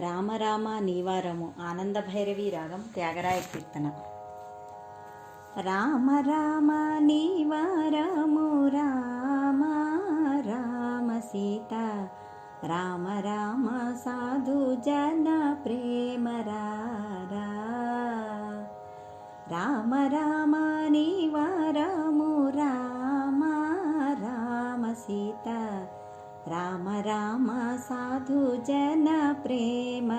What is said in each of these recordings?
రామరామ నీవారము ఆనందభైరవి రాగం త్యాగరాయ కీర్తన. రామ రామ నీవారము రామ రామ సీత. రామ రామ సాధు జన ప్రేమ రామ రామ నీవారము రామ రామ సీత. రామ రామ సాధు జన ప్రేమ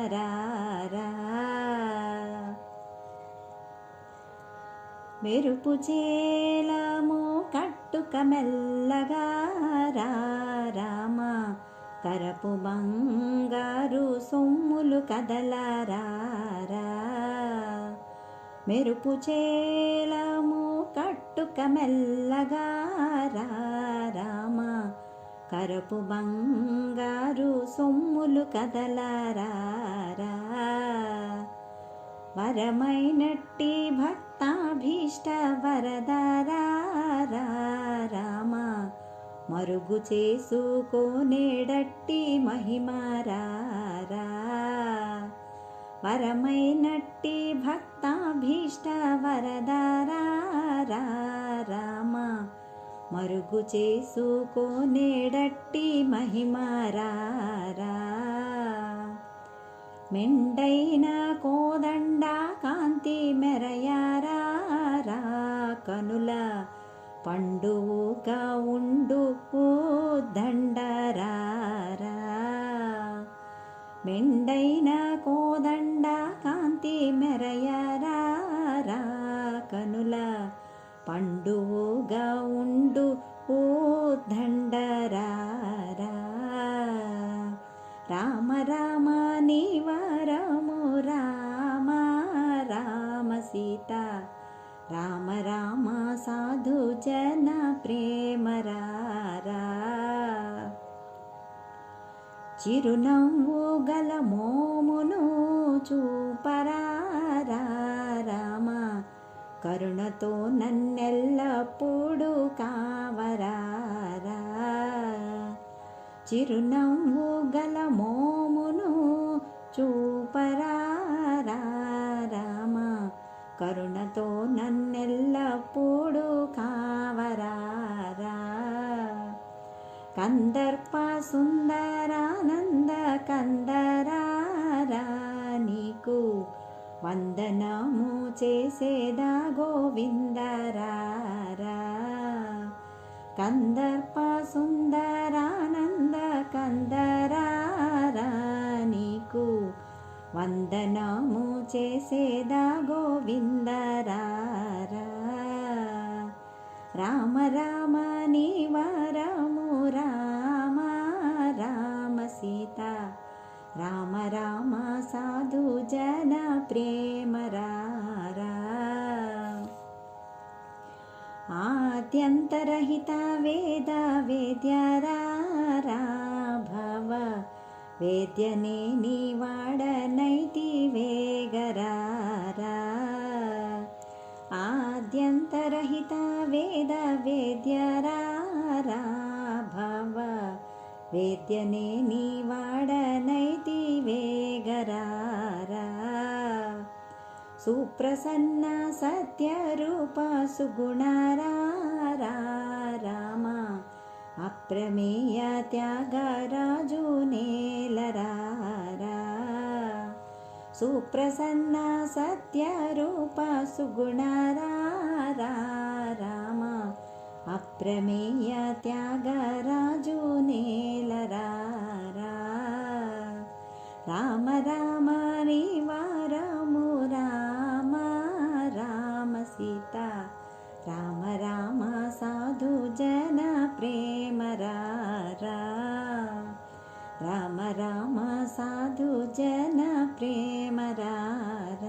మెరుపు చేలము కట్టుక మెల్లగా రామ. కరపు బంగారు సొమ్ములు కదలరారా మెరుపు చేలము కట్టుక మెల్లగా రామ. కరపు బంగారు సొమ్ములు కదలరారా వరమైనట్టి భక్తాభీష్ట వరదారా రామ. మరుగు చేసుకోనేడట్టి మహిమారారా వరమైనట్టి భక్తాభీష్ట వరదారా రామ. మరుగు చేసుకోనేడట్టి మహిమారారా. మెండైన కోదండ కాంతి మెరయారా. కనుల పండువుగా ఉండు దండరారా. మెండైన కో పండువుగా ఉండు ఓ దండరారా. రామ రామ నీవరము రామ రామ సీత. రామ రామ సాధు జన ప్రేమరారా చిరునవ్వు గల మోమును చూపరారా. కరుణతో నన్నెల్లప్పుడూ కావరారా. చిరునవ్వు గల మోమును చూపరారా రామ. కరుణతో నన్నెల్లప్పుడూ కావరారా. కందర్ప సుందరానంద కందరారా నీకు వందనము చేసేదా గోవిందరారా. కందర్ప సుందరానంద కందరారా నీకు వందనము చేసేదా గోవిందరారా. రామ రామ నీవరము రామ द्यन्तरहिता वेदा वेद्याराराभव। वेद्यने निवाडनैति वेगरारा। आद्यन्तरहिता वेद वेद्यराराभव। वेद्यने निवाडनैति वेगरारा। सुप्रसन्ना सत्यरूपा सुगुणारा। अप्रमेय सुप्रसन्ना सत्यरूपा राप्रसन्ना सत्यरूप सुगुणराम अप्रमेय त्यागराजुनि राम साधु जन प्रेमरार